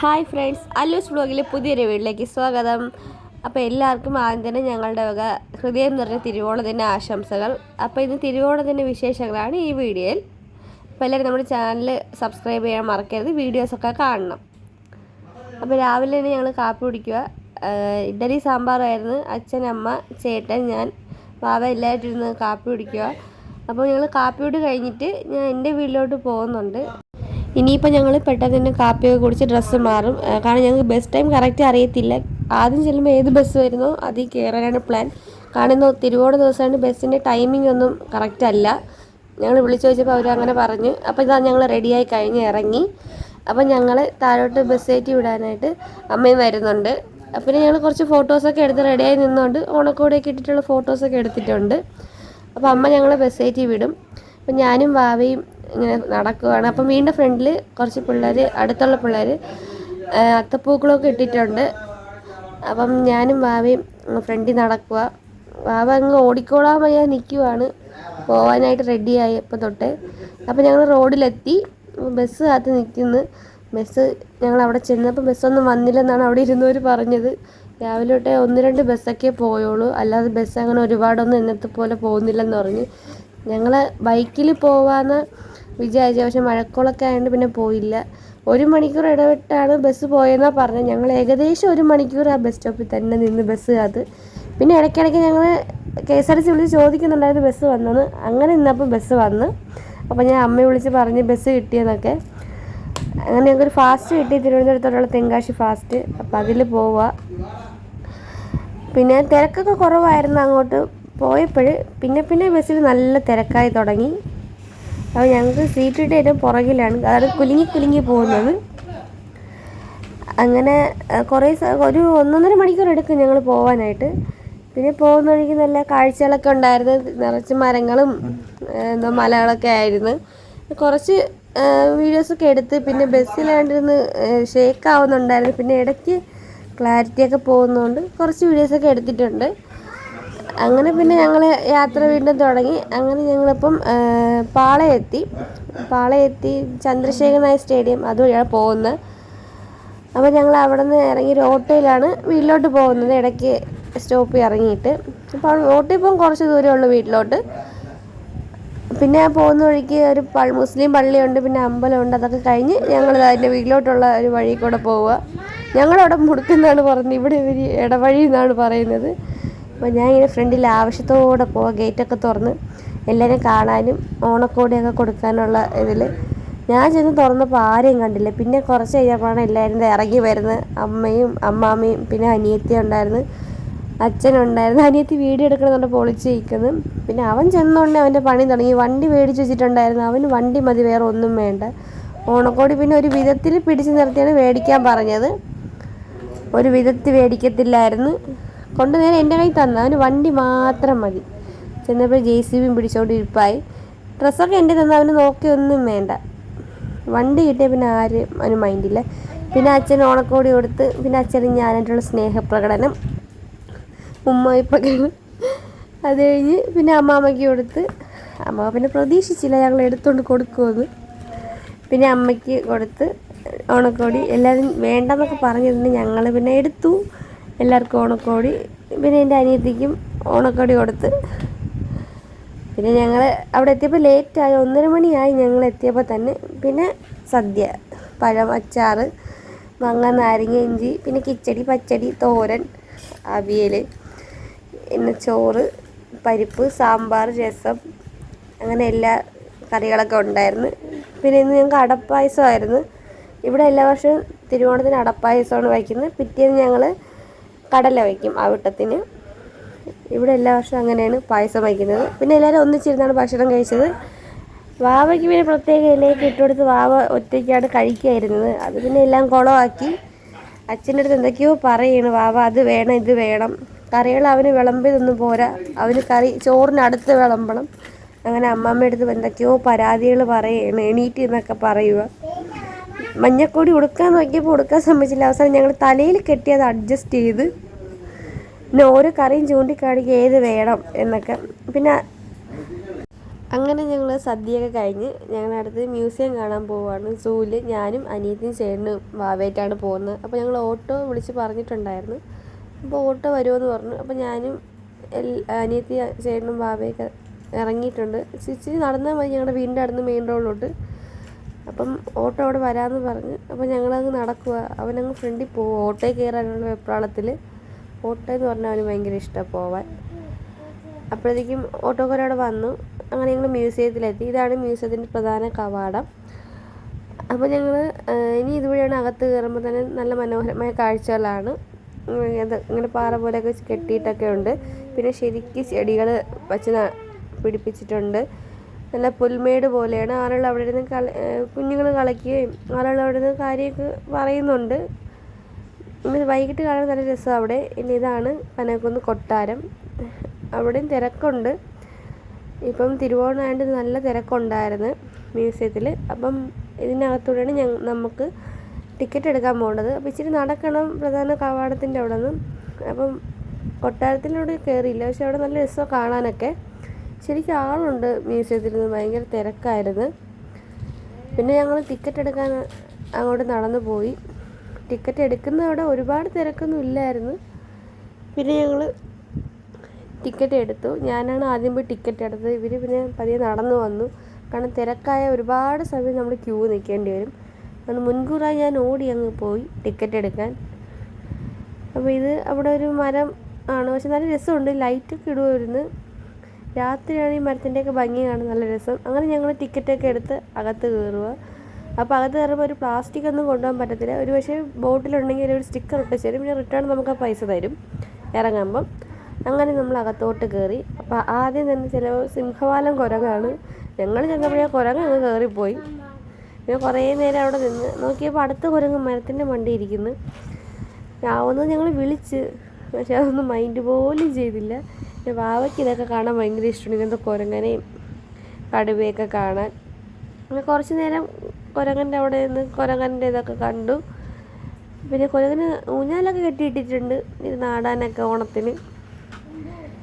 Hi friends അല്ലൂസ് ബ്ലോഗിലെ പുതിയൊരു വീട്ടിലേക്ക് സ്വാഗതം. അപ്പോൾ എല്ലാവർക്കും ആദ്യം തന്നെ ഞങ്ങളുടെ വക ഹൃദയം നിറഞ്ഞ തിരുവോണത്തിന്റെ ആശംസകൾ. അപ്പോൾ ഇന്ന് തിരുവോണത്തിന്റെ വിശേഷങ്ങളാണ് ഈ വീഡിയോയിൽ. അപ്പോൾ എല്ലാവരും നമ്മുടെ ചാനൽ സബ്സ്ക്രൈബ് ചെയ്യാൻ മറക്കരുത് വീഡിയോസൊക്കെ കാണണം. അപ്പോൾ രാവിലെ തന്നെ ഞങ്ങൾ കാപ്പി കുടിക്കുക. ഇഡലി സാമ്പാറായിരുന്നു അച്ഛൻ അമ്മ ചേട്ടൻ ഞാൻ വാവ എല്ലാവരും ഇരുന്ന് കാപ്പി കുടിക്കുക. അപ്പോൾ ഞങ്ങൾ കാപ്പി കൂടി കഴിഞ്ഞിട്ട് ഞാൻ എന്റെ വീട്ടിലോട്ട് പോകുന്നുണ്ട്. ഇനിയിപ്പോൾ ഞങ്ങൾ പെട്ടെന്ന് തന്നെ കാപ്പിയൊക്കെ കുടിച്ച് ഡ്രസ്സ് മാറും. കാരണം ഞങ്ങൾക്ക് ബസ് ടൈം കറക്റ്റ് അറിയത്തില്ല. ആദ്യം ചെല്ലുമ്പോൾ ഏത് ബസ് വരുന്നോ അതിൽ കയറാനാണ് പ്ലാൻ കാരണം ഇന്ന് തിരുവോണ ദിവസമാണ് ബസ്സിന്റെ ടൈമിംഗ് ഒന്നും കറക്റ്റ് അല്ല. ഞങ്ങൾ വിളിച്ചു ചോദിച്ചപ്പോൾ അവർ അങ്ങനെ പറഞ്ഞു. അപ്പോൾ ഇതാ ഞങ്ങൾ റെഡിയായി കഴിഞ്ഞ് ഇറങ്ങി. അപ്പം ഞങ്ങൾ താഴോട്ട് ബസ് കയറ്റി വിടാനായിട്ട് അമ്മയും വരുന്നുണ്ട്. പിന്നെ ഞങ്ങൾ കുറച്ച് ഫോട്ടോസൊക്കെ എടുത്ത് റെഡിയായി നിന്നുകൊണ്ട് ഓണക്കോടിയൊക്കെ ഇട്ടിട്ടുള്ള ഫോട്ടോസൊക്കെ എടുത്തിട്ടുണ്ട്. അപ്പോൾ അമ്മ ഞങ്ങളെ ബസ് കയറ്റി വിടും. അപ്പം ഞാനും വാവയും ഇങ്ങനെ നടക്കുവാണ്. അപ്പം വീണ്ടും ഫ്രണ്ടിൽ കുറച്ച് പിള്ളേർ അടുത്തുള്ള പിള്ളേർ അത്തപ്പൂക്കളൊക്കെ ഇട്ടിട്ടുണ്ട്. അപ്പം ഞാനും വാവയും ഫ്രണ്ടിൽ നടക്കുക വാവ അങ്ങ് ഓടിക്കോളാൻ വയ്യ നിൽക്കുവാണ് പോവാനായിട്ട് റെഡിയായി ഇപ്പം തൊട്ട്. അപ്പം ഞങ്ങൾ റോഡിലെത്തി. ബസ് കാത്ത് നിൽക്കുന്നു. ബസ് ഞങ്ങൾ അവിടെ ചെന്നപ്പോൾ ബസ്സൊന്നും വന്നില്ലെന്നാണ് അവിടെ ഇരുന്നവർ പറഞ്ഞത്. രാവിലെ തൊട്ടേ ഒന്ന് രണ്ട് ബസ്സൊക്കെ പോയുള്ളൂ അല്ലാതെ ബസ് അങ്ങനെ ഒരുപാടൊന്നും ഇന്നത്തെ പോലെ പോകുന്നില്ലെന്ന് പറഞ്ഞു. ഞങ്ങൾ ബൈക്കിൽ പോവാന്ന് വിചാരിച്ചു. പക്ഷെ മഴക്കോളൊക്കെ ആയതുകൊണ്ട് പിന്നെ പോയില്ല. ഒരു മണിക്കൂർ ഇടവിട്ടാണ് ബസ് പോയെന്നാണ് പറഞ്ഞത്. ഞങ്ങൾ ഏകദേശം ഒരു മണിക്കൂർ ആ ബസ് സ്റ്റോപ്പിൽ തന്നെ നിന്ന് ബസ് കാത്ത് പിന്നെ ഇടയ്ക്കിടയ്ക്ക് ഞങ്ങൾ കെ എസ് ആർ സി വിളിച്ച് ചോദിക്കുന്നുണ്ടായിരുന്നു ബസ് വന്നെന്ന്. അങ്ങനെ നിന്നപ്പോൾ ബസ് വന്ന്. അപ്പോൾ ഞാൻ അമ്മയെ വിളിച്ച് പറഞ്ഞ് ബസ് കിട്ടിയെന്നൊക്കെ. അങ്ങനെ ഞങ്ങൾക്കൊരു ഫാസ്റ്റ് കിട്ടി. തിരുവനന്തപുരത്തോടുള്ള തെങ്കാശി ഫാസ്റ്റ്. അപ്പോൾ അതിൽ പോവുക പിന്നെ തിരക്കൊക്കെ കുറവായിരുന്നു അങ്ങോട്ട് പോയപ്പോൾ പിന്നെ പിന്നെ ബസ്സിൽ നല്ല തിരക്കായി തുടങ്ങി. അപ്പോൾ ഞങ്ങൾക്ക് സീറ്റ് കിട്ടിയ ഏറ്റവും പുറകിലാണ്. അതാണ് കുലുങ്ങി കുലുങ്ങി പോകുന്നത്. അങ്ങനെ കുറേ ഒരു ഒന്നൊന്നര മണിക്കൂർ എടുക്കും ഞങ്ങൾ പോകാനായിട്ട് പിന്നെ പോകുന്ന വഴിക്ക് നല്ല കാഴ്ചകളൊക്കെ ഉണ്ടായിരുന്നു. നിറച്ച് മരങ്ങളും എന്തോ മലകളൊക്കെ ആയിരുന്നു. കുറച്ച് വീഡിയോസൊക്കെ എടുത്ത് പിന്നെ ബസ്സിലാണ്ടിരുന്ന് ഷേക്ക് ആവുന്നുണ്ടായിരുന്നു. പിന്നെ ഇടയ്ക്ക് ക്ലാരിറ്റിയൊക്കെ പോകുന്നതുകൊണ്ട് കുറച്ച് വീഡിയോസൊക്കെ എടുത്തിട്ടുണ്ട്. അങ്ങനെ പിന്നെ ഞങ്ങൾ യാത്ര വീണ്ടും തുടങ്ങി. അങ്ങനെ ഞങ്ങളിപ്പം പാളയെത്തി. പാളയെത്തി ചന്ദ്രശേഖർ നായർ സ്റ്റേഡിയം അതുവഴിയാണ് പോകുന്നത് അപ്പോൾ ഞങ്ങൾ അവിടെ നിന്ന് ഇറങ്ങി ഒരു ഓട്ടോയിലാണ് വീട്ടിലോട്ട് പോകുന്നത്. ഇടയ്ക്ക് സ്റ്റോപ്പ് ഇറങ്ങിയിട്ട്. അപ്പോൾ ഓട്ടോയിൽ പോകാൻ കുറച്ച് ദൂരമേ ഉള്ളൂ വീട്ടിലോട്ട്. പിന്നെ പോകുന്ന വഴിക്ക് ഒരു മുസ്ലിം പള്ളിയുണ്ട് പിന്നെ അമ്പലമുണ്ട് അതൊക്കെ കഴിഞ്ഞ് ഞങ്ങൾ അതിന്റെ വീട്ടിലോട്ടുള്ള ഒരു വഴി കൂടെ പോവുക. ഞങ്ങളവിടെ മുടുക്കുന്നാണ് പറഞ്ഞത് ഇവിടെ ഇവർ ഇടവഴി എന്നാണ് പറയുന്നത്. അപ്പോൾ ഞാൻ ഇങ്ങനെ ഫ്രണ്ടിൽ ആവശ്യത്തോടെ പോവുക ഗേറ്റൊക്കെ തുറന്ന് എല്ലാവരും കാണാനും ഓണക്കോടിയൊക്കെ കൊടുക്കാനുള്ള ഇതിൽ ഞാൻ ചെന്ന് തുറന്നപ്പോൾ ആരെയും കണ്ടില്ല. പിന്നെ കുറച്ച് കഴിഞ്ഞപ്പോഴാണ് എല്ലാവരും ഇറങ്ങി വരുന്നത് അമ്മയും അമ്മാമ്മയും പിന്നെ അനിയത്തി ഉണ്ടായിരുന്നു. അച്ഛനുണ്ടായിരുന്നു അനിയത്തി വീഡിയോ എടുക്കണമെന്നുണ്ട് പൊളിച്ച് പിന്നെ അവൻ ചെന്നോണ്ടേ അവന്റെ പണി തുടങ്ങി. വണ്ടി മേടിച്ച് വെച്ചിട്ടുണ്ടായിരുന്നു. അവന് വണ്ടി മതി വേറെ ഒന്നും വേണ്ട. ഓണക്കോടി പിന്നെ ഒരു വിധത്തിൽ പിടിച്ചു നിർത്തിയാണ് മേടിക്കാൻ പറഞ്ഞത്. ഒരു വിധത്തിൽ മേടിക്കത്തില്ലായിരുന്നു. കൊണ്ട് നേരെ എന്റെ കയ്യിൽ തന്നു. അവന് വണ്ടി മാത്രം മതി. ചെന്നപ്പോൾ ജെ സി ബിയും പിടിച്ചോണ്ട് ഇരിപ്പായി ഡ്രസ്സൊക്കെ എന്റെ തന്നു. അവന് നോക്കിയൊന്നും വേണ്ട. വണ്ടി കിട്ടിയ പിന്നെ ആരും അവന് മൈൻഡില്ല. പിന്നെ അച്ഛൻ ഓണക്കോടി കൊടുത്ത് പിന്നെ അച്ഛനും ഞാനായിട്ടുള്ള സ്നേഹപ്രകടനം ഉമ്മയിപ്പൊക്കെ അത് കഴിഞ്ഞ് പിന്നെ അമ്മാമ്മയ്ക്ക് കൊടുത്ത് അമ്മ പിന്നെ പ്രതീക്ഷിച്ചില്ല ഞങ്ങൾ എടുത്തുകൊണ്ട് കൊടുക്കുമെന്ന് പിന്നെ അമ്മയ്ക്ക് കൊടുത്ത് ഓണക്കോടി എല്ലാവരും വേണ്ടെന്നൊക്കെ പറഞ്ഞിരുന്നു ഞങ്ങൾ പിന്നെ എടുത്തു. എല്ലാവർക്കും ഓണക്കോടി. പിന്നെ എന്റെ അനിയത്തിക്കും ഓണക്കോടി കൊടുത്ത്. പിന്നെ ഞങ്ങൾ അവിടെ എത്തിയപ്പോൾ ലേറ്റായി ഒന്നര മണിയായി ഞങ്ങൾ എത്തിയപ്പോൾ തന്നെ. പിന്നെ സദ്യ പഴം അച്ചാർ മങ്ങ നാരങ്ങ ഇഞ്ചി പിന്നെ കിച്ചടി പച്ചടി തോരൻ അവിയൽ പിന്നെ ചോറ് പരിപ്പ് സാമ്പാർ രസം അങ്ങനെ എല്ലാ കറികളൊക്കെ ഉണ്ടായിരുന്നു. പിന്നെ ഇന്ന് ഞങ്ങൾക്ക് അടപ്പായസമായിരുന്നു. ഇവിടെ എല്ലാ വർഷവും തിരുവോണത്തിന് അടപ്പായസമാണ് വയ്ക്കുന്നത്. പിറ്റേന്ന് ഞങ്ങൾ കടല വയ്ക്കും അവിട്ടത്തിന് ഇവിടെ എല്ലാ വർഷവും അങ്ങനെയാണ് പായസം വയ്ക്കുന്നത്. പിന്നെ എല്ലാവരും ഒന്നിച്ചിരുന്നാണ് ഭക്ഷണം കഴിച്ചത്. വാവയ്ക്ക് പിന്നെ പ്രത്യേക ഇലയൊക്കെ ഇട്ടുകൊടുത്ത് വാവ ഒറ്റയ്ക്കാണ് കഴിക്കായിരുന്നത്. അത് പിന്നെ എല്ലാം കുളമാക്കി. അച്ഛന്റെ അടുത്ത് എന്തൊക്കെയോ പറയണ് വാവ അത് വേണം ഇത് വേണം. കറികൾ അവന് വിളമ്പിയതൊന്നും പോരാ. അവന് കറി ചോറിനടുത്ത് വിളമ്പണം. അങ്ങനെ അമ്മമ്മയുടെ അടുത്ത് എന്തൊക്കെയോ പരാതികൾ പറയുകയാണ് എണീറ്റ് എന്നൊക്കെ പറയുക. മഞ്ഞക്കൊടി ഉടുക്കാൻ നോക്കിയപ്പോൾ ഉടുക്കാൻ സമ്മതിച്ചില്ല. അവസാനം ഞങ്ങൾ തലയിൽ കെട്ടി അത് അഡ്ജസ്റ്റ് ചെയ്ത് പിന്നെ ഓരോ കറിയും ചൂണ്ടിക്കാണിക്കുക ഏത് വേണം എന്നൊക്കെ. പിന്നെ അങ്ങനെ ഞങ്ങൾ സദ്യയൊക്കെ കഴിഞ്ഞ് ഞങ്ങളുടെ അടുത്ത് മ്യൂസിയം കാണാൻ പോവുകയാണ് സൂൽ ഞാനും അനിയത്തിയും ചേട്ടനും വാവേറ്റാണ് പോകുന്നത്. അപ്പോൾ ഞങ്ങൾ ഓട്ടോ വിളിച്ച് പറഞ്ഞിട്ടുണ്ടായിരുന്നു. അപ്പോൾ ഓട്ടോ വരുമെന്ന് പറഞ്ഞു. അപ്പോൾ ഞാനും അനിയത്തി ചേട്ടനും വാവയൊക്കെ ഇറങ്ങിയിട്ടുണ്ട്. ചിച്ചി നടന്നാൽ മതി ഞങ്ങളുടെ വീടിന്റെ അടുത്ത് മെയിൻ റോഡിലോട്ട് അപ്പം ഓട്ടോ അവിടെ വരാമെന്ന് പറഞ്ഞ് അപ്പം ഞങ്ങളങ്ങ് നടക്കുക അവനങ്ങ് ഫ്രണ്ടിൽ പോകും ഓട്ടോയിൽ കയറാനുള്ള വെപ്രാളത്തിൽ. ഓട്ടോ എന്ന് പറഞ്ഞാൽ അവന് ഭയങ്കര ഇഷ്ടമാണ് പോവാൻ. അപ്പോഴത്തേക്കും ഓട്ടോക്കാരവിടെ വന്നു. അങ്ങനെ ഞങ്ങൾ മ്യൂസിയത്തിലെത്തി. ഇതാണ് മ്യൂസിയത്തിന്റെ പ്രധാന കവാടം. അപ്പോൾ ഞങ്ങൾ ഇനി ഇതുവഴിയാണ് അകത്ത് കയറുമ്പോൾ തന്നെ നല്ല മനോഹരമായ കാഴ്ചകളാണ്. ഇങ്ങനെ പാറ പോലെയൊക്കെ കെട്ടിയിട്ടൊക്കെ ഉണ്ട്. പിന്നെ ശരിക്കും ചെടികൾ വച്ച് പിടിപ്പിച്ചിട്ടുണ്ട്. നല്ല പുൽമേട് പോലെയാണ്. ആളുകൾ അവിടെ ഇരുന്ന് കള കുഞ്ഞുങ്ങൾ കളിക്കുകയും ആളുകൾ അവിടെ നിന്ന് കാര്യമൊക്കെ പറയുന്നുണ്ട്. പിന്നെ വൈകിട്ട് കാണാൻ നല്ല രസമാണ് അവിടെ. ഇനി ഇതാണ് പനക്കുന്ന് കൊട്ടാരം. അവിടെയും തിരക്കുണ്ട്. ഇപ്പം തിരുവോണമായിട്ട് നല്ല തിരക്കുണ്ടായിരുന്നു മ്യൂസിയത്തിൽ അപ്പം ഇതിനകത്തൂടെയാണ് ഞ നമുക്ക് ടിക്കറ്റ് എടുക്കാൻ പോകേണ്ടത് അപ്പോൾ ഇച്ചിരി നടക്കണം പ്രധാന കവാടത്തിന്റെ അവിടെ നിന്ന് അപ്പം കൊട്ടാരത്തിലൂടെ കയറിയില്ല പക്ഷെ അവിടെ നല്ല രസമാണ് കാണാനൊക്കെ. ശരിക്കും ആളുണ്ട് മ്യൂസിയത്തിൽ നിന്ന് ഭയങ്കര തിരക്കായിരുന്നു. പിന്നെ ഞങ്ങൾ ടിക്കറ്റ് എടുക്കാൻ അങ്ങോട്ട് നടന്നു പോയി. ടിക്കറ്റ് എടുക്കുന്നവിടെ ഒരുപാട് തിരക്കൊന്നും ഇല്ലായിരുന്നു. പിന്നെ ഞങ്ങൾ ടിക്കറ്റ് എടുത്തു. ഞാനാണ് ആദ്യം പോയി ടിക്കറ്റ് എടുത്തത്. ഇവർ പിന്നെ പതിയെ നടന്നു വന്നു. കാരണം തിരക്കായ ഒരുപാട് സമയം നമ്മൾ ക്യൂ നിൽക്കേണ്ടി വരും. അതുകൊണ്ട് മുൻകൂറായി ഞാൻ ഓടി അങ്ങ് പോയി ടിക്കറ്റ് എടുക്കാൻ. അപ്പോൾ ഇത് അവിടെ ഒരു മരം ആണ്. പക്ഷെ നല്ല രസമുണ്ട്. ലൈറ്റൊക്കെ ഇടുമായിരുന്നു രാത്രിയാണ് ഈ മരത്തിന്റെയൊക്കെ ഭംഗി കാണാൻ നല്ല രസം. അങ്ങനെ ഞങ്ങൾ ടിക്കറ്റൊക്കെ എടുത്ത് അകത്ത് കയറുക അപ്പോൾ അകത്ത് കയറുമ്പോൾ ഒരു പ്ലാസ്റ്റിക് ഒന്നും കൊണ്ടുപോകാൻ പറ്റത്തില്ല. ഒരു പക്ഷേ ബോട്ടിലുണ്ടെങ്കിൽ ഒരു സ്റ്റിക്കർ ഇട്ട് തരും. പിന്നെ റിട്ടേൺ നമുക്ക് ആ പൈസ തരും. ഇറങ്ങുമ്പം. അങ്ങനെ നമ്മൾ അകത്തോട്ട് കയറി. അപ്പോൾ ആദ്യം തന്നെ ചില സിംഹവാലം കുരങ്ങാണ്. ഞങ്ങൾ ചെന്നപ്പോഴേ കുരങ്ങ് അങ്ങ് കയറിപ്പോയി. പിന്നെ കുറേ നേരം അവിടെ നിന്ന് നോക്കിയപ്പോൾ അടുത്ത കുരങ്ങ് മരത്തിന്റെ മണ്ടി ഇരിക്കുന്നു. ആവുന്നത് ഞങ്ങൾ വിളിച്ച്. പക്ഷെ അതൊന്നും മൈൻഡ് പോലും ചെയ്തില്ല. പിന്നെ വാവയ്ക്ക് ഇതൊക്കെ കാണാൻ ഭയങ്കര ഇഷ്ടമാണ്. ഇങ്ങനത്തെ കുരങ്ങനെയും കടുവയൊക്കെ കാണാൻ. അങ്ങനെ കുറച്ച് നേരം കുരങ്ങന്റെ അവിടെ നിന്ന് കുരങ്ങന്റെ ഇതൊക്കെ കണ്ടു. പിന്നെ കുരങ്ങന് ഊഞ്ഞാലൊക്കെ കെട്ടിയിട്ടിട്ടുണ്ട്. നാടാനൊക്കെ ഓണത്തിന്.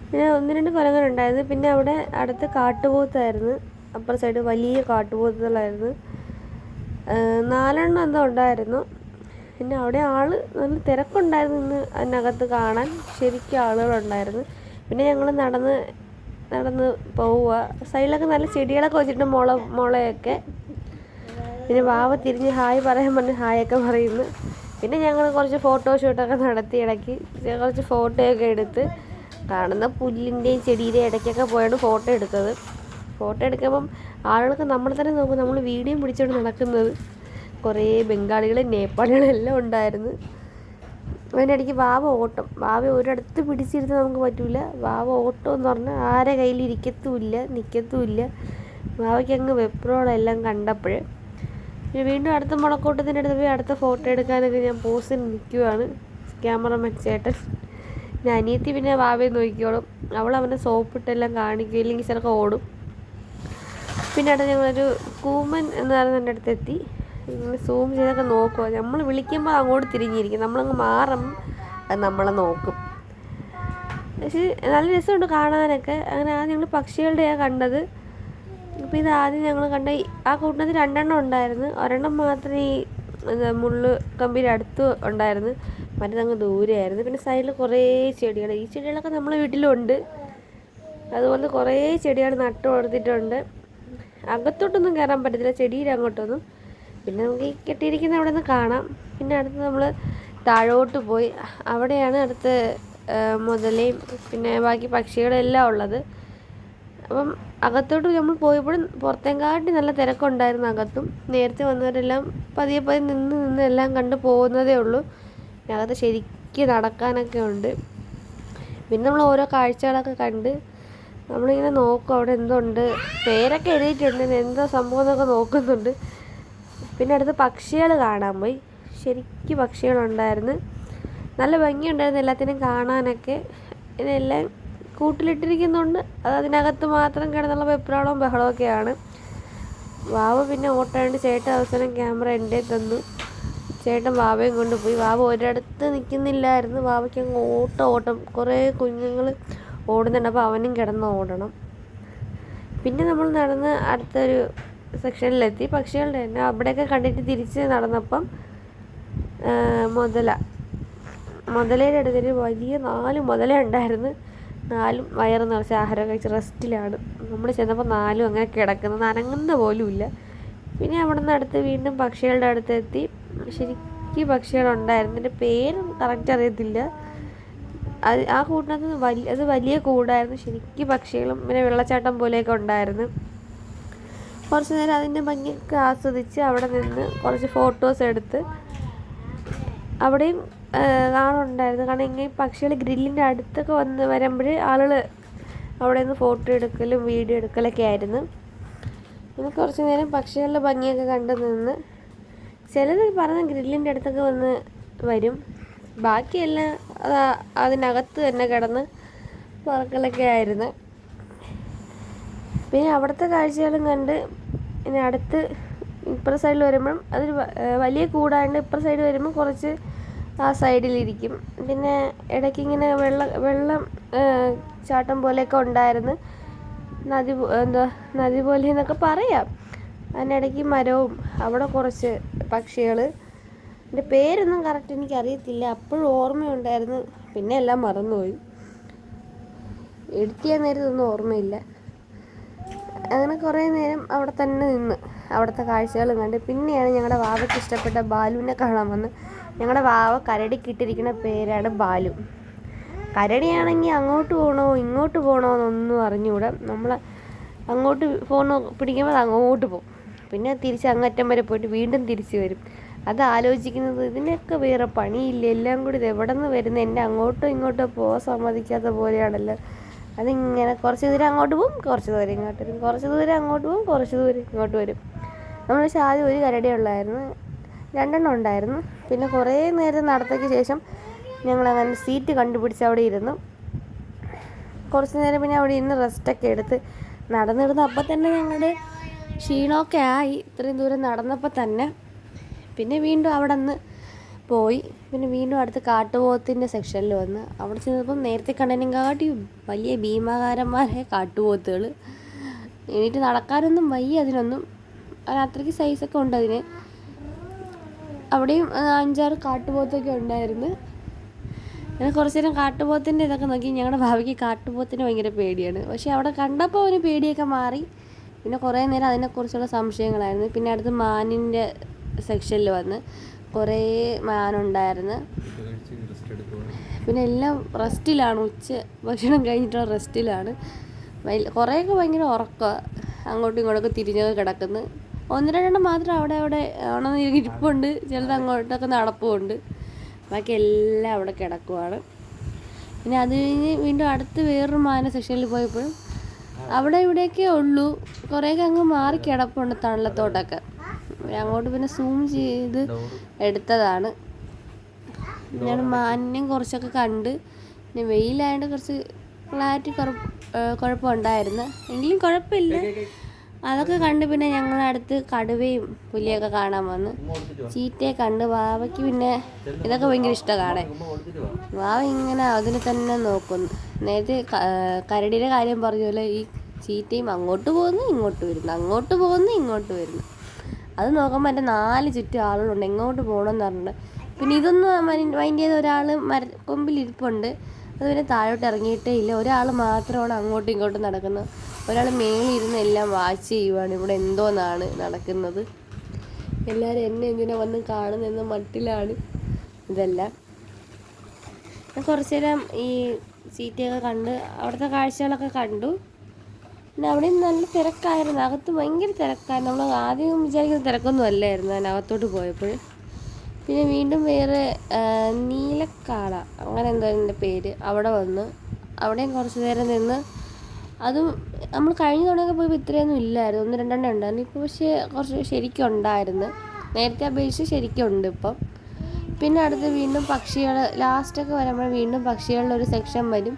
പിന്നെ ഒന്ന് രണ്ട് കുരങ്ങനുണ്ടായിരുന്നു. പിന്നെ അവിടെ അടുത്ത് കാട്ടുപോത്തായിരുന്നു. അപ്പുറ സൈഡ് വലിയ കാട്ടുപോത്തുകളായിരുന്നു. നാലെണ്ണം എന്തോ ഉണ്ടായിരുന്നു. പിന്നെ അവിടെ ആൾ നല്ല തിരക്കുണ്ടായിരുന്നു ഇന്ന് അതിനകത്ത് കാണാൻ. ശരിക്കും ആളുകളുണ്ടായിരുന്നു. പിന്നെ ഞങ്ങൾ നടന്ന് നടന്ന് പോവുക സൈഡിലൊക്കെ നല്ല ചെടികളൊക്കെ വെച്ചിട്ട് മുള മുളയൊക്കെ. പിന്നെ വാവ തിരിഞ്ഞ് ഹായ് പറയാൻ പറഞ്ഞ് ഹായൊക്കെ പറയുന്നു. പിന്നെ ഞങ്ങൾ കുറച്ച് ഫോട്ടോ ഫോട്ടോഷൂട്ടൊക്കെ നടത്തി ഇടയ്ക്ക്. കുറച്ച് ഫോട്ടോയൊക്കെ എടുത്ത് കാണുന്ന പുല്ലിന്റെയും ചെടിയുടെയും ഇടയ്ക്കൊക്കെ പോയാണ് ഫോട്ടോ എടുത്തത്. ഫോട്ടോ എടുക്കുമ്പം ആളുകൾക്ക് നമ്മൾ തന്നെ നോക്കും. നമ്മൾ വീഡിയോ പിടിച്ചുകൊണ്ട് നടക്കുന്നത്. കുറേ ബംഗാളികളും നേപ്പാളികളും എല്ലാം ഉണ്ടായിരുന്നു. അതിനിടയ്ക്ക് വാവ ഓട്ടം. വാവ ഒരിടത്ത് പിടിച്ചിരുത്താൻ നമുക്ക് പറ്റില്ല വാവ ഓട്ടം എന്ന് പറഞ്ഞാൽ ആരെ കയ്യിൽ ഇരിക്കത്തുമില്ല നിൽക്കത്തുമില്ല വാവയ്ക്ക് അങ്ങ് വെപ്രോളെല്ലാം കണ്ടപ്പോൾ വീണ്ടും അടുത്ത മുളക്കൂട്ടത്തിന്റെ അടുത്ത് പോയി അടുത്ത ഫോട്ടോ എടുക്കാനൊക്കെ ഞാൻ പോസിൽ നിൽക്കുവാണ്. ക്യാമറമാൻ ചേട്ടൻ. ഞാൻ അനിയത്തി പിന്നെ വാവയെ നോക്കിക്കോളും. അവൾ അവനെ സോപ്പിട്ടെല്ലാം കാണിക്കും ഇല്ലെങ്കിൽ ചിലപ്പോൾ ഓടും. പിന്നെ അടുത്ത് ഞങ്ങളൊരു കൂമൻ എന്ന് പറയുന്നതിന്റെ അടുത്ത് എത്തി ഇങ്ങനെ സൂം ചെയ്തൊക്കെ നോക്കുക നമ്മൾ വിളിക്കുമ്പോൾ അങ്ങോട്ട് തിരിഞ്ഞിരിക്കും. നമ്മളങ്ങ് മാറും. അത് നമ്മളെ നോക്കും. പക്ഷേ നല്ല രസമുണ്ട് കാണാനൊക്കെ. അങ്ങനെ ആദ്യം ഞങ്ങൾ പക്ഷികളുടെയാണ് കണ്ടത്. അപ്പോൾ ഇത് ആദ്യം ഞങ്ങൾ കണ്ട ആ കൂട്ടത്തിൽ രണ്ടെണ്ണം ഉണ്ടായിരുന്നു. ഒരെണ്ണം മാത്രം ഈ എന്താ മുള്ളു കമ്പിയുടെ അടുത്ത് ഉണ്ടായിരുന്നു. മറ്റേതങ്ങ് ദൂരെയായിരുന്നു. പിന്നെ സൈഡിൽ കുറേ ചെടികൾ ഈ ചെടികളൊക്കെ നമ്മളെ വീട്ടിലുണ്ട്. അതുപോലെ കുറേ ചെടികൾ നട്ടു കൊടുത്തിട്ടുണ്ട്. അകത്തോട്ടൊന്നും കയറാൻ പറ്റത്തില്ല. ചെടിയിൽ അങ്ങോട്ടൊന്നും. പിന്നെ നമുക്ക് ഈ കെട്ടിയിരിക്കുന്ന അവിടെ നിന്ന് കാണാം. പിന്നെ അടുത്ത് നമ്മൾ താഴോട്ട് പോയി. അവിടെയാണ് അടുത്ത് മുതലയും പിന്നെ ബാക്കി പക്ഷികളെല്ലാം ഉള്ളത്. അപ്പം അകത്തോട്ട് നമ്മൾ പോയപ്പോഴും പുറത്തേക്കാട്ടി നല്ല തിരക്കുണ്ടായിരുന്നു അകത്തും. നേരത്തെ വന്നവരെല്ലാം പതിയെ പതിയെ നിന്ന് നിന്ന് എല്ലാം കണ്ട് പോകുന്നതേ ഉള്ളൂ. അകത്ത് ശരിക്കും നടക്കാനൊക്കെ ഉണ്ട്. പിന്നെ നമ്മൾ ഓരോ കാഴ്ചകളൊക്കെ കണ്ട് നമ്മളിങ്ങനെ നോക്കും അവിടെ എന്തുണ്ട്. പേരൊക്കെ എഴുതിയിട്ടുണ്ട്. എന്തോ സംഭവം എന്നൊക്കെ നോക്കുന്നുണ്ട്. പിന്നെ അടുത്ത് പക്ഷികൾ കാണാൻ പോയി. ശരിക്കും പക്ഷികളുണ്ടായിരുന്നു. നല്ല ഭംഗിയുണ്ടായിരുന്നു എല്ലാത്തിനും കാണാനൊക്കെ. ഇതെല്ലാം കൂട്ടിലിട്ടിരിക്കുന്നുണ്ട്. അത് അതിനകത്ത് മാത്രം കിടന്നുള്ള വെപ്രാളവും ബഹളമൊക്കെയാണ് വാവ പിന്നെ ഓട്ടാണ്ട് ചേട്ടൻ അവസരം ക്യാമറ എന്റെ തന്നു. ചേട്ടൻ വാവയും കൊണ്ടുപോയി. വാവ ഒരിടത്ത് നിൽക്കുന്നില്ലായിരുന്നു. വാവയ്ക്ക് അങ്ങ് ഓട്ടം ഓട്ടം. കുറേ കുഞ്ഞുങ്ങൾ ഓടുന്നുണ്ട്. അപ്പോൾ അവനും കിടന്ന് ഓടണം. പിന്നെ നമ്മൾ നടന്ന് അടുത്തൊരു സെക്ഷനിലെത്തി. പക്ഷികളുടെ തന്നെ അവിടെയൊക്കെ കണ്ടിട്ട് തിരിച്ച് നടന്നപ്പം മുതല മുതലയുടെ അടുത്തൊരു വലിയ നാല് മുതല ഉണ്ടായിരുന്നു. നാലും വയറ് നിറച്ച് ആഹാരം കഴിച്ച് റെസ്റ്റിലാണ്. നമ്മൾ ചെന്നപ്പോൾ നാലും അങ്ങനെ കിടക്കുന്നത് അനങ്ങുന്ന പോലുമില്ല പിന്നെ അവിടെ നിന്ന് അടുത്ത് വീണ്ടും പക്ഷികളുടെ അടുത്ത് എത്തി. ശരിക്കും പക്ഷികളുണ്ടായിരുന്നു എന്റെ പേരും കറക്റ്റ് അറിയത്തില്ല. അത് ആ കൂട്ടിനകത്ത് വലിയ അത് വലിയ കൂടായിരുന്നു. ശരിക്കും പക്ഷികളും പിന്നെ വെള്ളച്ചാട്ടം പോലെയൊക്കെ ഉണ്ടായിരുന്നു. കുറച്ച് നേരം അതിന്റെ ഭംഗിയൊക്കെ ആസ്വദിച്ച് അവിടെ നിന്ന് കുറച്ച് ഫോട്ടോസ് എടുത്ത് അവിടെയും ആളുണ്ടായിരുന്നു കാരണം ഇങ്ങനെ പക്ഷികൾ ഗ്രില്ലിന്റെ അടുത്തൊക്കെ വന്ന് വരുമ്പോൾ ആളുകൾ അവിടെ നിന്ന് ഫോട്ടോ എടുക്കലും വീഡിയോ എടുക്കലൊക്കെ ആയിരുന്നു. പിന്നെ കുറച്ച് നേരം പക്ഷികളുടെ ഭംഗിയൊക്കെ കണ്ടു നിന്ന് ചിലത് പറഞ്ഞ ഗ്രില്ലിന്റെ അടുത്തൊക്കെ വന്ന് വരും. ബാക്കിയെല്ലാം അത് അതിനകത്ത് തന്നെ കിടന്ന് പറക്കലൊക്കെ ആയിരുന്നു. പിന്നെ അവിടുത്തെ കാഴ്ചകളും കണ്ട് പിന്നെ അടുത്ത് ഇപ്പുറ സൈഡിൽ വരുമ്പം അതൊരു വലിയ കൂടാണ്ട് ഇപ്പുറ സൈഡ് വരുമ്പോൾ കുറച്ച് ആ സൈഡിലിരിക്കും പിന്നെ ഇടയ്ക്ക് ഇങ്ങനെ വെള്ളം വെള്ളം ചാട്ടം പോലെയൊക്കെ ഉണ്ടായിരുന്നു. നദി എന്തോ നദി പോലെ എന്നൊക്കെ പറയാം. അതിനിടയ്ക്ക് മരവും അവിടെ കുറച്ച് പക്ഷികൾ എന്റെ പേരൊന്നും കറക്റ്റ് എനിക്ക് അറിയത്തില്ല അപ്പോഴും ഓർമ്മയുണ്ടായിരുന്നു. പിന്നെ എല്ലാം മറന്നുപോയി. എഡിറ്റ് ചെയ്യാൻ നേരത്തൊന്നും ഓർമ്മയില്ല. അങ്ങനെ കുറേ നേരം അവിടെ തന്നെ നിന്ന്. അവിടുത്തെ കാഴ്ചകളും കണ്ട്. പിന്നെയാണ് ഞങ്ങളുടെ വാവയ്ക്ക് ഇഷ്ടപ്പെട്ട ബാലുവിനെ കാണാൻ വന്ന്. ഞങ്ങളുടെ വാവ കരടിക്കിട്ടിരിക്കുന്ന പേരാണ് ബാലു. കരടിയാണെങ്കിൽ അങ്ങോട്ട് പോകണോ ഇങ്ങോട്ട് പോകണോ എന്നൊന്നും അറിഞ്ഞുകൂടാ. നമ്മൾ അങ്ങോട്ട് ഫോൺ പിടിക്കുമ്പോൾ അങ്ങോട്ട് പോകും പിന്നെ തിരിച്ച് അങ്ങറ്റം വരെ പോയിട്ട് വീണ്ടും തിരിച്ചു വരും. അത് ആലോചിക്കുന്നത് ഇതിനൊക്കെ വേറെ പണിയില്ല? എല്ലാം കൂടി ഇത് എവിടെ നിന്ന് വരുന്നത് എന്നെ അങ്ങോട്ടോ ഇങ്ങോട്ടോ പോകാൻ സമ്മതിക്കാത്ത പോലെയാണല്ലോ. അതിങ്ങനെ കുറച്ച് ദൂരം അങ്ങോട്ട് പോകും കുറച്ച് ദൂരം ഇങ്ങോട്ട് വരും. കുറച്ച് ദൂരം അങ്ങോട്ട് പോകും കുറച്ച് ദൂരം ഇങ്ങോട്ട് വരും. നമ്മൾ ആദ്യം ഒരു കരടി ഉള്ളായിരുന്നു. രണ്ടെണ്ണം ഉണ്ടായിരുന്നു. പിന്നെ കുറേ നേരം നടത്തയ്ക്ക് ശേഷം ഞങ്ങൾ അങ്ങനെ സീറ്റ് കണ്ടുപിടിച്ച് അവിടെ ഇരുന്നു. കുറച്ച് നേരം പിന്നെ അവിടെ ഇരുന്ന് റെസ്റ്റൊക്കെ എടുത്ത് നടന്നിരുന്ന്. അപ്പം തന്നെ ഞങ്ങളുടെ ക്ഷീണമൊക്കെ ആയി. ഇത്രയും ദൂരം നടന്നപ്പോൾ തന്നെ. പിന്നെ വീണ്ടും അവിടെ നിന്ന് പോയി. പിന്നെ വീണ്ടും അടുത്ത് കാട്ടുപോത്തിന്റെ സെക്ഷനിൽ വന്ന് അവിടെ ചെന്നപ്പം നേരത്തെ കണ്ടതിനെക്കാട്ടി വലിയ ഭീമാകാരന്മാരായ കാട്ടുപോത്തുകൾ എന്നിട്ട് നടക്കാനൊന്നും വയ്യ അതിനൊന്നും. അത് അത്രയ്ക്ക് സൈസൊക്കെ ഉണ്ട് അതിന്. അവിടെയും അഞ്ചാറ് കാട്ടുപോത്തൊക്കെ ഉണ്ടായിരുന്നു. അങ്ങനെ കുറച്ച് നേരം കാട്ടുപോത്തിന്റെ ഇതൊക്കെ നോക്കി ഞങ്ങളുടെ ഭാവിക്ക് കാട്ടുപോത്തിന് ഭയങ്കര പേടിയാണ്. പക്ഷേ അവിടെ കണ്ടപ്പോൾ അവന് പേടിയൊക്കെ മാറി. പിന്നെ കുറേ നേരം അതിനെക്കുറിച്ചുള്ള സംശയങ്ങളായിരുന്നു. പിന്നെ അടുത്ത് മാനിന്റെ സെക്ഷനിൽ വന്ന് കുറേ മാനുണ്ടായിരുന്നു പിന്നെ എല്ലാം റെസ്റ്റിലാണ്. ഉച്ച ഭക്ഷണം കഴിഞ്ഞിട്ടുള്ള റെസ്റ്റിലാണ്. കുറേയൊക്കെ ഭയങ്കര ഉറക്കമാണ് അങ്ങോട്ടും ഇങ്ങോട്ടൊക്കെ തിരിഞ്ഞൊക്കെ കിടക്കുന്നു. ഒന്ന് രണ്ടെണ്ണം മാത്രം അവിടെ അവിടെ ഓണം ഇരിപ്പുണ്ട് ചിലത് അങ്ങോട്ടൊക്കെ നടപ്പുമുണ്ട് ബാക്കി എല്ലാം അവിടെ കിടക്കുവാണ്. പിന്നെ അത് കഴിഞ്ഞ് വീണ്ടും അടുത്ത് വേറൊരു മാന സെക്ഷനിൽ പോയപ്പോഴും അവിടെ ഇവിടെയൊക്കെ ഉള്ളൂ. കുറേയൊക്കെ അങ്ങ് മാറി കിടപ്പുണ്ട് തണലത്തോട്ടൊക്കെ. അങ്ങോട്ട് പിന്നെ സൂം ചെയ്ത് എടുത്തതാണ്. ഞാൻ മാന്യം കുറച്ചൊക്കെ കണ്ട് പിന്നെ വെയിലായതുകൊണ്ട് കുറച്ച് ക്ലാരിറ്റി കുറ കുഴപ്പമുണ്ടായിരുന്നു. എങ്കിലും കുഴപ്പമില്ല. അതൊക്കെ കണ്ട് പിന്നെ ഞങ്ങളടുത്ത് കടുവയും പുലിയൊക്കെ കാണാൻ വന്ന്. ചീറ്റയെ കണ്ട് വാവയ്ക്ക് പിന്നെ ഇതൊക്കെ ഭയങ്കര ഇഷ്ടമാണ്. കാണാൻ വാവ ഇങ്ങനെ അതിനെ തന്നെ നോക്കുന്നു. നേരത്തെ കരടിയുടെ കാര്യം പറഞ്ഞ പോലെ ഈ ചീറ്റയും അങ്ങോട്ട് പോകുന്നു ഇങ്ങോട്ട് വരുന്നു അങ്ങോട്ട് പോകുന്നു ഇങ്ങോട്ട് വരുന്നു. അത് നോക്കുമ്പോൾ എന്റെ നാല് ചുറ്റും ആളുകളുണ്ട്. എങ്ങോട്ട് പോകണമെന്ന് പറഞ്ഞിട്ട് പിന്നെ ഇതൊന്നും മൈൻഡ് ചെയ്ത ഒരാൾ മര കൊമ്പിൽ ഇരിപ്പുണ്ട്. അത് പിന്നെ താഴോട്ട് ഇറങ്ങിയിട്ടേ ഇല്ല. ഒരാൾ മാത്രമാണ് അങ്ങോട്ടും ഇങ്ങോട്ടും നടക്കുന്നത് ഒരാൾ മേളിരുന്ന് എല്ലാം വാച്ച് ചെയ്യുവാണ്. ഇവിടെ എന്തോന്നാണ് നടക്കുന്നത്. എല്ലാവരും എന്നെ എന്തിനാ വന്ന് കാണുന്നെന്ന മട്ടിലാണ് ഇതെല്ലാം. ഞാൻ കുറച്ച് നേരം ഈ സീറ്റൊക്കെ കണ്ട് അവിടുത്തെ കാഴ്ചകളൊക്കെ കണ്ടു. പിന്നെ അവിടെ നല്ല തിരക്കായിരുന്നു. അകത്ത് ഭയങ്കര തിരക്കായിരുന്നു നമ്മൾ ആദ്യം വിചാരിക്കുന്ന തിരക്കൊന്നും അല്ലായിരുന്നു. അതിനകത്തോട്ട് പോയപ്പോൾ. പിന്നെ വീണ്ടും വേറെ നീലക്കാള. അങ്ങനെ എന്തോ എന്റെ പേര് അവിടെ വന്ന് അവിടെയും കുറച്ച് നേരം നിന്ന് അതും നമ്മൾ കഴിഞ്ഞ തവണയൊക്കെ പോയപ്പോൾ ഇത്രയൊന്നും ഇല്ലായിരുന്നു. ഒന്ന് രണ്ടെണ്ണം ഉണ്ടായിരുന്നു. ഇപ്പോൾ പക്ഷേ കുറച്ച് ശരിക്കും ഉണ്ടായിരുന്നു. നേരത്തെ അപേക്ഷിച്ച് ശരിക്കും ഉണ്ട് ഇപ്പം. പിന്നെ അടുത്ത് വീണ്ടും പക്ഷികൾ ലാസ്റ്റൊക്കെ വരുമ്പോൾ വീണ്ടും പക്ഷികളുടെ ഒരു സെക്ഷൻ വരും.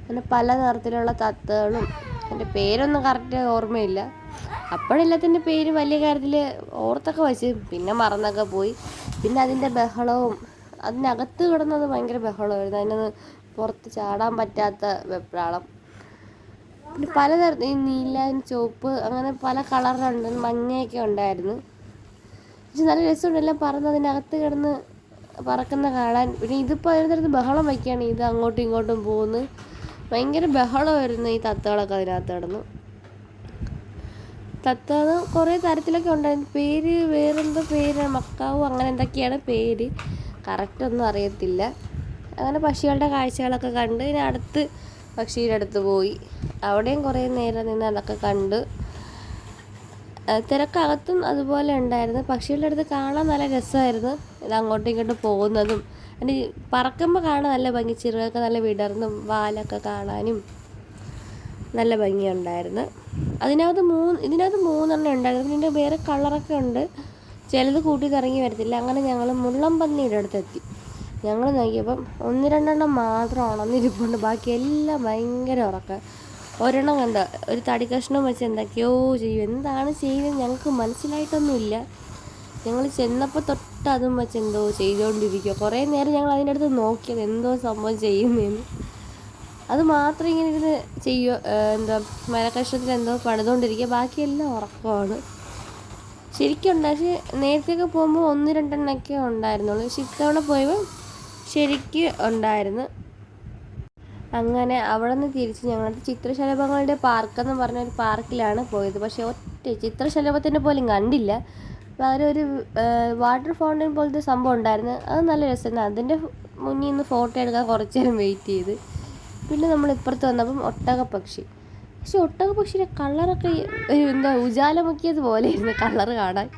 അങ്ങനെ പല നിറത്തിലുള്ള തത്തകളും എന്റെ പേരൊന്നും കറക്റ്റ് ഓർമ്മയില്ല. അപ്പോഴെല്ലാത്തിന്റെ പേര് വലിയ കാര്യത്തിൽ ഓർത്തൊക്കെ വെച്ച്. പിന്നെ മറന്നൊക്കെ പോയി. പിന്നെ അതിന്റെ ബഹളവും അതിനകത്ത് കിടന്നത് ഭയങ്കര ബഹളമായിരുന്നു. അതിനൊന്ന് പുറത്ത് ചാടാൻ പറ്റാത്ത വെപ്രാളം. പിന്നെ പലതരം ഈ നീല ചുവപ്പ് അങ്ങനെ പല കളറുണ്ട് മഞ്ഞയൊക്കെ ഉണ്ടായിരുന്നു. പക്ഷെ നല്ല രസമുണ്ട്. എല്ലാം പറന്ന് അതിനകത്ത് കിടന്ന് പറക്കുന്ന കാണാൻ. പിന്നെ ഇതിപ്പോൾ അതിനകത്ത് ബഹളം വയ്ക്കുകയാണ് ഇത് അങ്ങോട്ടും ഇങ്ങോട്ടും പോകുന്നു ഭയങ്കര ബഹളമായിരുന്നു ഈ തത്തകളൊക്കെ അതിനകത്ത് കിടന്നു. തത്തകൾ കുറേ തരത്തിലൊക്കെ ഉണ്ടായിരുന്നു. പേര് വേറെന്തോ പേര് മക്കാവോ അങ്ങനെ എന്തൊക്കെയാണ് പേര്? കറക്റ്റ് ഒന്നും അറിയത്തില്ല. അങ്ങനെ പക്ഷികളുടെ കാഴ്ചകളൊക്കെ കണ്ട് ഇനി അടുത്ത് പക്ഷിയുടെ അടുത്ത് പോയി. അവിടെയും കുറേ നേരം നിന്ന് അതൊക്കെ കണ്ട്. തിരക്കകത്തും അതുപോലെ ഉണ്ടായിരുന്നു. പക്ഷികളുടെ അടുത്ത് കാണാൻ നല്ല രസമായിരുന്നു. ഇത് അങ്ങോട്ടും ഇങ്ങോട്ടും പോകുന്നതും അതിന് പറക്കുമ്പോൾ കാണാൻ നല്ല ഭംഗി ചിറകൊക്കെ നല്ല വിടർന്നും വാലൊക്കെ കാണാനും നല്ല ഭംഗിയുണ്ടായിരുന്നു. അതിനകത്ത് മൂന്ന് ഇതിനകത്ത് മൂന്നെണ്ണം ഉണ്ടായിരുന്നു. പിന്നെ വേറെ കളറൊക്കെ ഉണ്ട്. ചിലത് കൂട്ടി കറങ്ങി വരത്തില്ല. അങ്ങനെ ഞങ്ങൾ മുള്ളം പന്നിയുടെ അടുത്തെത്തി. ഞങ്ങൾ നോക്കിയപ്പം ഒന്ന് രണ്ടെണ്ണം മാത്രം ഉണർന്നിരിപ്പുണ്ട് ബാക്കി എല്ലാം ഭയങ്കര ഉറക്കം. ഒരെണ്ണം കണ്ട? ഒരു തടി കഷ്ണം വെച്ച് എന്തൊക്കെയോ ചെയ്യും. എന്താണ് ചെയ്യുന്നത് ഞങ്ങൾക്ക് മനസ്സിലായിട്ടൊന്നുമില്ല. ഞങ്ങൾ ചെന്നപ്പോൾ തൊട്ട് അതും വെച്ച് എന്തോ ചെയ്തുകൊണ്ടിരിക്കുക കുറേ നേരം ഞങ്ങൾ അതിന്റെ അടുത്ത് നോക്കിയത് എന്തോ സംഭവം ചെയ്യുന്നതെന്ന് അത് മാത്രം ഇങ്ങനെ ഇരുന്ന് ചെയ്യുക എന്താ മരക്കഷ്ണത്തിൽ എന്തോ പണിതുകൊണ്ടിരിക്കുക ബാക്കിയെല്ലാം ഉറക്കമാണ്. ശരിക്കും ഉണ്ടായി പക്ഷേ നേരത്തെയൊക്കെ പോകുമ്പോൾ ഒന്ന് രണ്ടെണ്ണൊക്കെ ഉണ്ടായിരുന്നുള്ളൂ. പക്ഷെ ഇത്തവണ പോയപ്പോൾ ശരിക്ക് ഉണ്ടായിരുന്നു. അങ്ങനെ അവിടെ നിന്ന് തിരിച്ച് ഞങ്ങൾ ചിത്രശലഭങ്ങളുടെ പാർക്ക് എന്ന് പറഞ്ഞ ഒരു പാർക്കിലാണ് പോയത്. പക്ഷേ ഒറ്റ ചിത്രശലഭത്തിന്റെ പോലും കണ്ടില്ല. പകരം ഒരു വാട്ടർ ഫൗണ്ടൻ പോലത്തെ സംഭവം ഉണ്ടായിരുന്നു. അത് നല്ല രസമാണ് അതിന്റെ മുന്നിൽ നിന്ന് ഫോട്ടോ എടുക്കാൻ കുറച്ച് നേരം വെയിറ്റ് ചെയ്ത്. പിന്നെ നമ്മൾ ഇപ്പുറത്ത് വന്നപ്പം ഒട്ടകപ്പക്ഷി. പക്ഷെ ഒട്ടകപ്പക്ഷിയുടെ കളറൊക്കെ എന്താ ഉജാലമുക്കിയത് പോലെയായിരുന്നു കളർ കാണാൻ.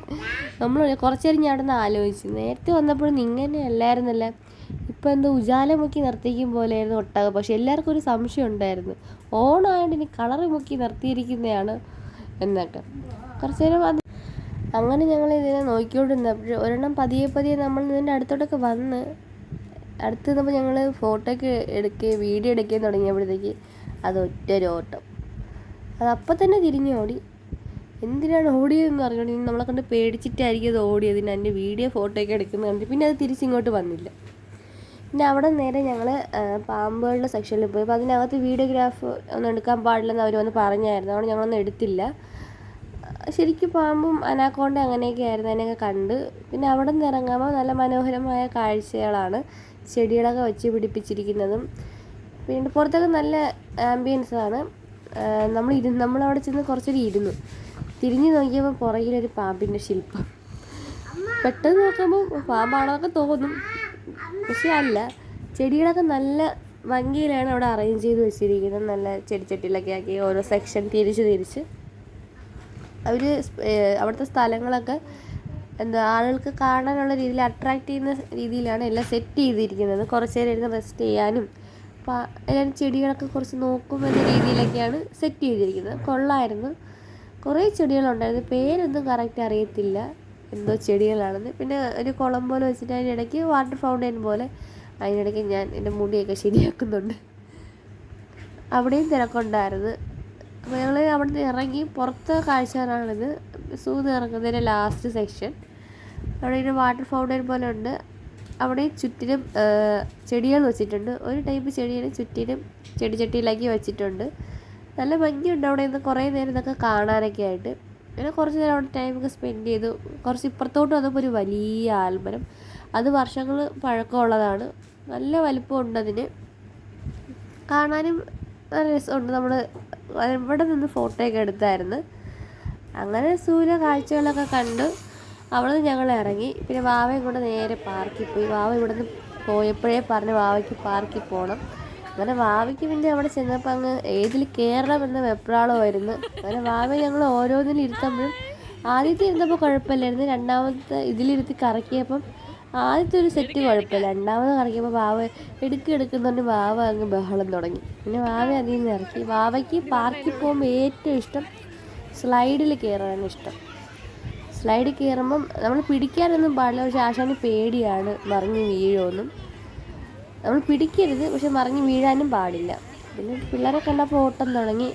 നമ്മൾ കുറച്ച് നേരം ഞാൻ അവിടെ നിന്ന് ആലോചിച്ചു. നേരത്തെ വന്നപ്പോഴും ഇങ്ങനെ അല്ലായിരുന്നല്ല. ഇപ്പം എന്തോ ഉജാലമുക്കി നിർത്തിക്കും പോലെയായിരുന്നു ഒട്ടക പക്ഷെ എല്ലാവർക്കും ഒരു സംശയം ഉണ്ടായിരുന്നു. ഓണമായതുകൊണ്ട് ഇനി കളറ് മുക്കി നിർത്തിയിരിക്കുന്നതാണ് എന്നൊക്കെ. കുറച്ച് നേരം അത് അങ്ങനെ ഞങ്ങൾ ഇതിനെ നോക്കിക്കൊണ്ടിരുന്നപ്പോൾ ഒരെണ്ണം പതിയെ പതിയെ നമ്മൾ ഇതിന്റെ അടുത്തോട്ടൊക്കെ വന്ന് അടുത്ത് നിന്നപ്പോൾ ഞങ്ങൾ ഫോട്ടോ എടുക്കുകയും വീഡിയോ എടുക്കുകയും തുടങ്ങിയപ്പോഴത്തേക്ക് അത് ഒറ്റ ഒരു ഓട്ടം. അത് അപ്പം തന്നെ തിരിഞ്ഞ് ഓടി എന്തിനാണ് ഓടിയതെന്ന് അറിയണം നമ്മളെ കണ്ട് പേടിച്ചിട്ടായിരിക്കും അത് ഓടിയത്. പിന്നെ അതിന്റെ വീഡിയോ ഫോട്ടോ ഒക്കെ എടുക്കുന്നത് കണ്ടിട്ട് പിന്നെ അത് തിരിച്ചിങ്ങോട്ട് വന്നില്ല. പിന്നെ അവിടെ നേരെ ഞങ്ങൾ പാമ്പുകളുടെ സെക്ഷനിൽ പോയി. അപ്പോൾ അതിനകത്ത് വീഡിയോഗ്രാഫ് ഒന്നും എടുക്കാൻ പാടില്ലെന്ന് അവർ വന്ന് പറഞ്ഞായിരുന്നു. അതുകൊണ്ട് ഞങ്ങളൊന്നും എടുത്തില്ല. ശരിക്കും പാമ്പും അനാക്കോണ്ട അങ്ങനെയൊക്കെ ആയിരുന്നു അതിനെയൊക്കെ കണ്ട്. പിന്നെ അവിടെ നിന്ന് ഇറങ്ങുമ്പോൾ നല്ല മനോഹരമായ കാഴ്ചകളാണ് ചെടികളൊക്കെ വെച്ച് പിടിപ്പിച്ചിരിക്കുന്നതും. പിന്നെ പുറത്തൊക്കെ നല്ല ആംബിയൻസ് ആണ്. നമ്മൾ ഇരു നമ്മളവിടെ ചെന്ന് കുറച്ചൊരു ഇരുന്നു. തിരിഞ്ഞു നോക്കിയപ്പോൾ പുറകിലൊരു പാമ്പിന്റെ ശില്പം. പെട്ടെന്ന് നോക്കുമ്പോൾ പാമ്പാണൊക്കെ തോന്നും. പക്ഷെ അല്ല ചെടികളൊക്കെ നല്ല ഭംഗിയിലാണ് അവിടെ അറേഞ്ച് ചെയ്ത് വെച്ചിരിക്കുന്നത്. നല്ല ചെടിച്ചട്ടിയിലൊക്കെ ആക്കി ഓരോ സെക്ഷൻ തിരിച്ച് തിരിച്ച്. അവർ അവിടുത്തെ സ്ഥലങ്ങളൊക്കെ എന്താ ആളുകൾക്ക് കാണാനുള്ള രീതിയിൽ അട്രാക്റ്റ് ചെയ്യുന്ന രീതിയിലാണ് എല്ലാം സെറ്റ് ചെയ്തിരിക്കുന്നത്. കുറച്ച് നേരം ഇരുന്ന് റെസ്റ്റ് ചെയ്യാനും അപ്പോൾ എല്ലാവരും ചെടികളൊക്കെ കുറച്ച് നോക്കും എന്ന രീതിയിലൊക്കെയാണ് സെറ്റ് ചെയ്തിരിക്കുന്നത്. കൊള്ളായിരുന്നു. കുറേ ചെടികളുണ്ടായിരുന്നു. പേരൊന്നും കറക്റ്റ് അറിയത്തില്ല എന്തോ ചെടികളാണെന്ന്. പിന്നെ ഒരു കുളം പോലെ വെച്ചിട്ട് അതിനിടയ്ക്ക് വാട്ടർ ഫൗണ്ടൈൻ പോലെ അതിനിടയ്ക്ക് ഞാൻ എന്റെ മുടിയൊക്കെ ശരിയാക്കുന്നുണ്ട്. അവിടെയും തിരക്കുണ്ടായിരുന്നു. അപ്പോൾ ഞങ്ങൾ അവിടെ നിന്ന് ഇറങ്ങി പുറത്തെ കാഴ്ചകളാണിത്. സൂന്ന് ഇറങ്ങുന്നതിന്റെ ലാസ്റ്റ് സെക്ഷൻ അവിടെ ഒരു വാട്ടർ ഫൗണ്ടൻ പോലെ ഉണ്ട്. അവിടെ ചുറ്റിനും ചെടികൾ വെച്ചിട്ടുണ്ട്. ഒരു ടൈപ്പ് ചെടിയുടെ ചുറ്റിനും ചെടിച്ചട്ടിയിലാക്കി വെച്ചിട്ടുണ്ട്. നല്ല ഭംഗിയുണ്ട് അവിടെ നിന്ന് കുറേ നേരം ഇതൊക്കെ കാണാനൊക്കെ ആയിട്ട്. പിന്നെ കുറച്ച് നേരം അവിടെ ടൈമൊക്കെ സ്പെൻഡ് ചെയ്തു. കുറച്ച് ഇപ്പുറത്തോട്ട് വന്നപ്പോൾ ഒരു വലിയ ആൽമരം. അത് വർഷങ്ങൾ പഴക്കമുള്ളതാണ്. നല്ല വലിപ്പമുണ്ട് അതിന്. കാണാനും നല്ല രസമുണ്ട്. നമ്മൾ ഇവിടെ നിന്ന് ഫോട്ടോയൊക്കെ എടുത്തായിരുന്നു. അങ്ങനെ സൂര്യ കാഴ്ചകളൊക്കെ കണ്ട്. അവിടെ നിന്ന് ഞങ്ങൾ ഇറങ്ങി. പിന്നെ വാവയും കൊണ്ട് നേരെ പാർക്കിൽ പോയി. വാവ ഇവിടെ നിന്ന് പോയപ്പോഴേ പറഞ്ഞ് വാവയ്ക്ക് പാർക്കിൽ പോകണം അങ്ങനെ വാവയ്ക്ക് പിന്നെ അവിടെ ചെന്നപ്പോൾ അങ്ങ് ഏതിൽ കയറണം എന്ന വെപ്രാളമായിരുന്നു. അങ്ങനെ വാവയെ ഞങ്ങൾ ഓരോന്നിലും ഇരുത്തുമ്പോഴും ആദ്യത്തെ ഇരുന്നപ്പോൾ കുഴപ്പമില്ലായിരുന്നു. രണ്ടാമത്തെ ഇതിലിരുത്തി കറക്കിയപ്പം ആദ്യത്തെ ഒരു സെറ്റ് കുഴപ്പമില്ല. രണ്ടാമത് കറക്കിയപ്പോൾ വാവ എടുക്കി എടുക്കുന്നതുകൊണ്ട് വാവ അങ്ങ് ബഹളം തുടങ്ങി. പിന്നെ വാവ അതിൽ നിന്ന് ഇറക്കി. വാവയ്ക്ക് പാർക്കിൽ പോകുമ്പോൾ ഏറ്റവും ഇഷ്ടം സ്ലൈഡിൽ കയറാനാണ് ഇഷ്ടം. സ്ലൈഡിൽ കയറുമ്പം നമ്മൾ പിടിക്കാനൊന്നും പാടില്ല. പക്ഷെ ആശാന് പേടിയാണ് മറിഞ്ഞ് വീഴുമെന്നും നമ്മൾ പിടിക്കരുത്. പക്ഷെ മറിഞ്ഞ് വീഴാനും പാടില്ല. പിന്നെ പിള്ളേരെ കണ്ടപ്പോൾ ഓട്ടം തുടങ്ങി.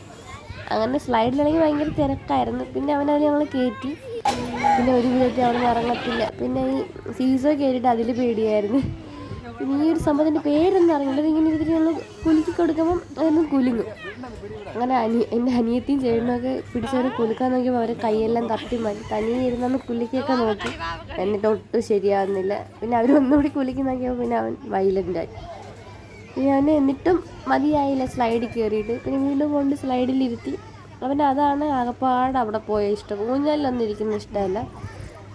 അങ്ങനെ സ്ലൈഡിലാണെങ്കിൽ ഭയങ്കര തിരക്കായിരുന്നു. പിന്നെ അവനെ ഞങ്ങൾ കയറ്റി പിന്നെ ഒരു വിധത്തിൽ അവിടെ നിന്ന് ഇറങ്ങത്തില്ല. പിന്നെ ഈ സീസോ കയറിയിട്ട് അതിൽ പേടിയായിരുന്നു. പിന്നെ ഈ ഒരു സംഭവത്തിന്റെ പേരൊന്നും അറിയില്ല. ഇങ്ങനെ ഇതിൽ നമ്മൾ കുലുക്കി കൊടുക്കുമ്പം അതൊന്നും കുലുങ്ങും. അങ്ങനെ അനി എന്റെ അനിയത്തിയും ചേട്ടനൊക്കെ പിടിച്ചവർ കുലുക്കാൻ നോക്കിയപ്പോൾ അവരെ കൈയെല്ലാം തട്ടി മാറ്റി. തനിയെ ഇരുന്നൊന്ന് കുലുക്കിയൊക്കെ നോക്കി. എന്നിട്ട് ഒട്ടും ശരിയാവുന്നില്ല. പിന്നെ അവരൊന്നുകൂടി കുലുക്കി നോക്കിയപ്പോൾ പിന്നെ അവൻ വൈലന്റായി ഞാൻ എന്നിട്ടും മതിയായില്ല സ്ലൈഡിൽ കയറിയിട്ട്. പിന്നെ വീണ്ടും കൊണ്ട് സ്ലൈഡിലിരുത്തി. അവന് അതാണ് ആകപ്പാട് അവിടെ പോയ ഇഷ്ടം. ഊഞ്ഞാലിലൊന്നും ഇരിക്കുന്ന ഇഷ്ടമല്ല.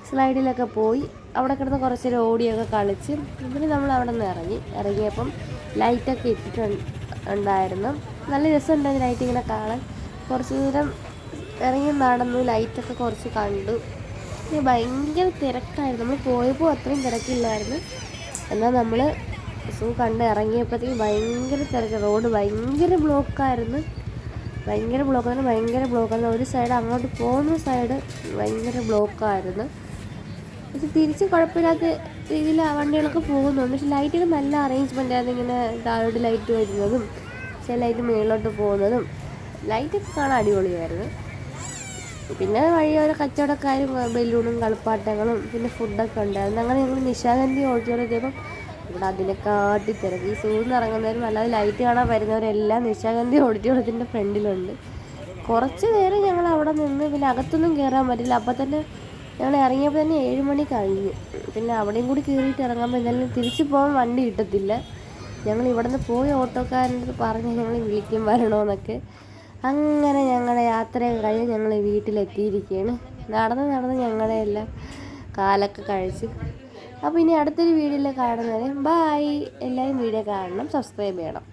സ്ലൈഡിലൊക്കെ പോയി അവിടെ കിടന്ന് കുറച്ച് നേരം ഓടിയൊക്കെ കളിച്ച് പിന്നെ നമ്മൾ അവിടെ നിന്ന് ഇറങ്ങി. ഇറങ്ങിയപ്പം ലൈറ്റൊക്കെ ഇട്ടിട്ടുണ്ട് ഉണ്ടായിരുന്നു. നല്ല രസമുണ്ടായിരുന്നു ലൈറ്റ് ഇങ്ങനെ കാണാൻ. കുറച്ച് നേരം ഇറങ്ങി നടന്നു ലൈറ്റൊക്കെ കുറച്ച് കണ്ടു. പിന്നെ ഭയങ്കര തിരക്കായിരുന്നു. നമ്മൾ പോയപ്പോൾ അത്രയും തിരക്കില്ലായിരുന്നു. എന്നാൽ നമ്മൾ സൂ കണ്ട് ഇറങ്ങിയപ്പോഴത്തേക്ക് ഭയങ്കര തിരക്ക്. റോഡ് ഭയങ്കര ബ്ലോക്കായിരുന്നു. ഭയങ്കര ബ്ലോക്കാണ് ഭയങ്കര ബ്ലോക്കായിരുന്നു ഒരു സൈഡ് അങ്ങോട്ട് പോകുന്ന സൈഡ് ഭയങ്കര ബ്ലോക്കായിരുന്നു പക്ഷെ തിരിച്ച് കുഴപ്പമില്ലാത്ത രീതിയിൽ വണ്ടികളൊക്കെ പോകുന്നുണ്ട്. പക്ഷെ ലൈറ്റൊക്കെ നല്ല അറേഞ്ച്മെന്റ് ആയിരുന്നു ഇങ്ങനെ താഴോട്ട് ലൈറ്റ് വരുന്നതും ചില ലൈറ്റ് മുകളിലോട്ട് പോകുന്നതും. ലൈറ്റൊക്കെ കാണാൻ അടിപൊളിയായിരുന്നു. പിന്നെ വഴിയോര കച്ചവടക്കാരും ബലൂണും കളിപ്പാട്ടങ്ങളും പിന്നെ ഫുഡൊക്കെ ഉണ്ടായിരുന്നു. അങ്ങനെ ഞങ്ങൾ നിശാഗന്ധി ഓഡിറ്റോറിയത്തിയപ്പം ഇവിടെ അതിനെക്കാട്ടി തിരക്ക് ഈ സൂന്ന് ഇറങ്ങുന്നവരും അല്ലാതെ ലൈറ്റ് കാണാൻ വരുന്നവരെല്ലാം നിശാഗന്ധി ഓഡിറ്റോറിയത്തിന്റെ ഫ്രണ്ടിലുണ്ട്. കുറച്ച് നേരം ഞങ്ങൾ അവിടെ നിന്ന് പിന്നെ അകത്തൊന്നും കയറാൻ പറ്റില്ല. അപ്പം തന്നെ ഞങ്ങൾ ഇറങ്ങിയപ്പോൾ തന്നെ ഏഴ് മണി കഴിഞ്ഞു. പിന്നെ അവിടെയും കൂടി കയറിയിട്ട് ഇറങ്ങുമ്പോൾ എന്തായാലും തിരിച്ചു പോകാൻ വണ്ടി കിട്ടത്തില്ല. ഞങ്ങൾ ഇവിടെ നിന്ന് പോയി ഓട്ടോക്കാരന്റെ പറഞ്ഞ് ഞങ്ങൾ വിളിക്കും വരണമെന്നൊക്കെ അങ്ങനെ ഞങ്ങളുടെ യാത്ര കഴിഞ്ഞ് ഞങ്ങൾ വീട്ടിലെത്തിയിരിക്കുകയാണ്. നടന്ന് നടന്ന് ഞങ്ങളെ എല്ലാം കാലൊക്കെ കഴിച്ച് അപ്പോൾ ഇനി അടുത്തൊരു വീഡിയോയിൽ കാണുന്നവരെ ബായ് എല്ലാവരും വീഡിയോ കാണണം സബ്സ്ക്രൈബ് ചെയ്യണം.